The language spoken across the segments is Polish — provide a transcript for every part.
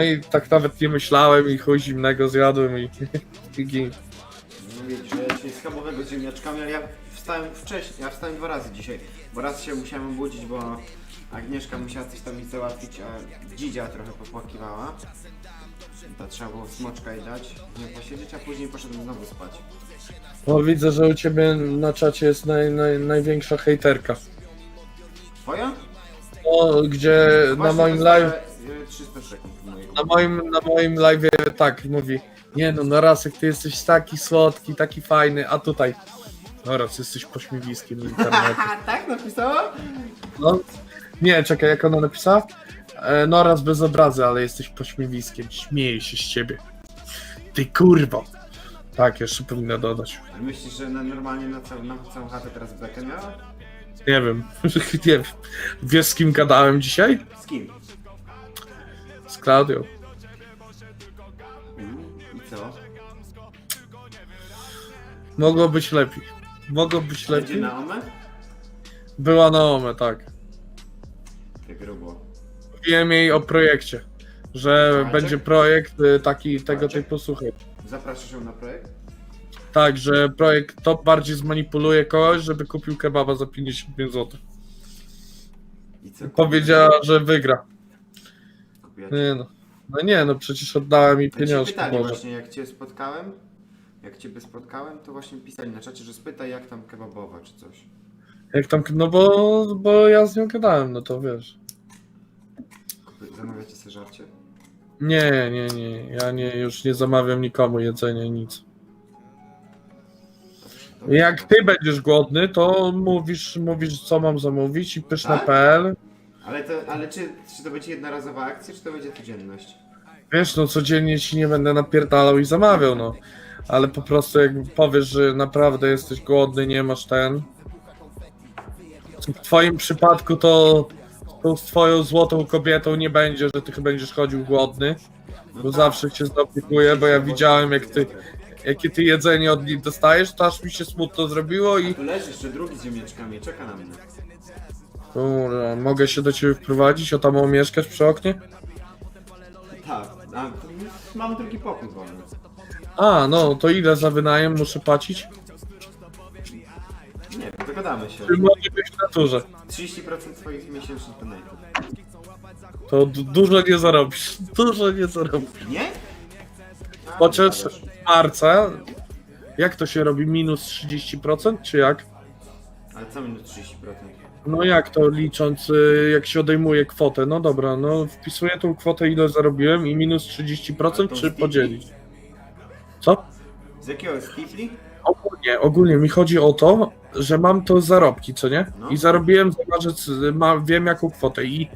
i tak nawet nie myślałem i chuj zimnego zjadłem i... i gin. No wiecie, że ja dzisiaj schabowego z ziemniaczkami, ale ja wstałem wcześniej, ja wstałem dwa razy dzisiaj, bo raz się musiałem obudzić, bo Agnieszka musiała coś tam mi załatwić, a dzidzia trochę popłakiwała. To trzeba było smoczka jej dać, nie posiedzieć, a później poszedłem znowu spać. No widzę, że u ciebie na czacie jest naj, naj, największa hejterka. Twoja? No, gdzie na Właśnie moim live... 300 sekund. Na moim, na moim live tak mówi. Nie no, Norasek, ty jesteś taki słodki, taki fajny, a tutaj. Noras, jesteś pośmiewiskiem internetu. A tak napisała? No, nie, czekaj, jak ona napisała? E, Noras bez obrazy, ale jesteś pośmiewiskiem, śmieję się z ciebie. Ty kurwo. Tak, jeszcze powinna dodać. Myślisz, że na, normalnie na, cał, na całą chatę teraz bekę miała? Nie wiem, nie wiem. Wiesz z kim gadałem dzisiaj? Z kim? Z Klaudią. Mm, I co? Mogło być lepiej. Mogło być Będzie lepiej. na OME? Była na OME, tak. Tak grubo. Mówiłem jej o projekcie, że będzie projekt y, taki tego Projekt? typu, słuchaj. Zapraszasz ją na projekt? Tak, że projekt to bardziej zmanipuluje kogoś, żeby kupił kebaba za 55 zł. I co? Powiedziała, że wygra. Nie no. No nie, no przecież oddałem jej Ja pieniążki pytali może. właśnie, jak cię spotkałem, jak ciebie spotkałem, to właśnie pisali na czacie, że spytaj jak tam kebabowa czy coś. Jak tam, no bo, bo ja z nią gadałem, no to wiesz. Zamawiacie sobie żarcie? Nie, nie, nie, ja nie, już nie zamawiam nikomu jedzenia, nic. Dobrze, Jak ty będziesz głodny, to mówisz, mówisz co mam zamówić i pyszne.pl. Ale, to, ale czy, czy to będzie jednorazowa akcja, czy to będzie codzienność? Wiesz, no codziennie ci nie będę napierdalał i zamawiał, no. Ale po prostu jak powiesz, że naprawdę jesteś głodny, nie masz ten. W twoim przypadku to, to z twoją złotą kobietą nie będzie, że ty będziesz chodził głodny, No bo tak. zawsze cię zaopiekuję, bo ja widziałem jak ty, jakie ty jedzenie od nich dostajesz, to aż mi się smutno zrobiło i Tu leży jeszcze drugi z ziemniaczkami, czeka na mnie. Kurwa, mogę się do ciebie wprowadzić, o tam o mieszkać przy oknie? Tak, a, mam drugi pokój wolny. A, no to ile za wynajem muszę płacić? Nie dogadamy się. Czy może być w naturze? 30% swoich miesięcznych donate'ów. To du- dużo nie zarobisz. Dużo nie zarobisz. Nie? A, Chociaż dobrze. w marca, jak to się robi? Minus 30%, czy jak? Ale co minut 30%? No jak to licząc, y, jak się odejmuje kwotę? No dobra, no wpisuję tą kwotę, ile zarobiłem i minus 30%, A to czy podzielić? Co? Z jakiego Stifli? Ogólnie, ogólnie mi chodzi o to, że mam to zarobki, co nie? No. I zarobiłem, zobacz, ma, wiem jaką kwotę i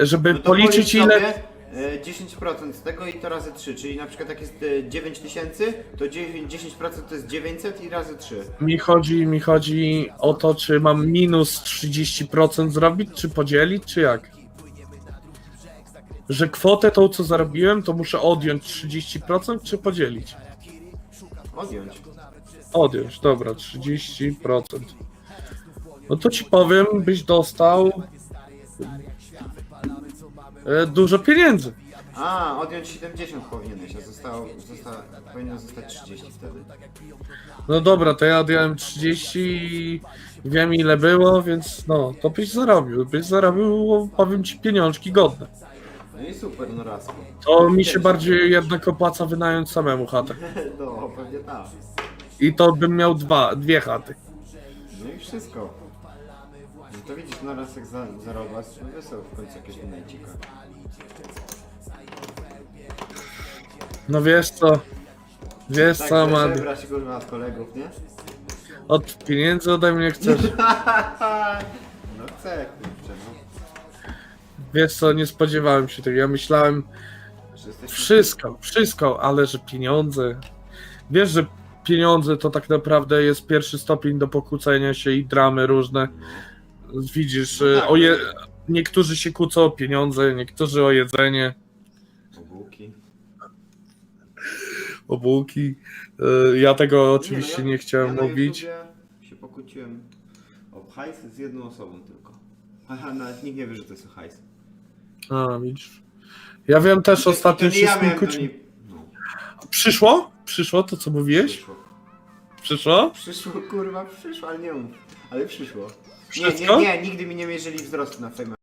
e, żeby No to policzyć policz ile... sobie, e, 10% z tego i to razy 3, czyli na przykład jak jest e, 9000, to 9, 10% to jest 900 i razy 3. Mi chodzi, mi chodzi o to, czy mam minus 30% zrobić, czy podzielić, czy jak? Że kwotę tą, co zarobiłem, to muszę odjąć 30%, czy podzielić? Odjąć. Odjąć, dobra, 30%. No to ci powiem, byś dostał e, dużo pieniędzy. A, odjąć 70 powinieneś, a zostało, zosta, powinno zostać 30 wtedy. No dobra, to ja odjąłem 30 i wiem ile było, więc no, to byś zarobił. Byś zarobił, powiem ci, pieniążki godne. No i super, no raz. To mi się bardziej jednak opłaca wynająć samemu chatę. No, pewnie tak. I to bym miał dwa, dwie chaty. No i wszystko. No to widzisz, no raz jak za, zarobasz, no wesoło w końcu jakieś donajcika. No wiesz co? Wiesz Tak, co, żebrać kurwa od kolegów, nie? Od pieniędzy ode mnie chcesz. No chcę, kurczę, no. Wiesz co, nie spodziewałem się tego. Ja myślałem Że jesteś wszystko, wszystko, ale że pieniądze. Wiesz, że pieniądze to tak naprawdę jest pierwszy stopień do pokłócenia się i dramy różne. Widzisz, no tak, e, o je... niektórzy się kłócą o pieniądze, niektórzy o jedzenie. O bułki. O bułki. E, ja tego oczywiście nie, no ja, nie chciałem ja mówić. się pokłóciłem o hajs z jedną osobą tylko. Aha, nawet nikt nie wie, że to jest hajs. A, widzisz. Ja wiem też I ostatnio się ja. Nie... No. Przyszło? Przyszło to, co mówiłeś? Przyszło? Przyszło? Przyszło, kurwa, przyszło, ale nie mów. Ale przyszło. Nie, nie, nie, nigdy mi nie mierzyli wzrostu na fejmie.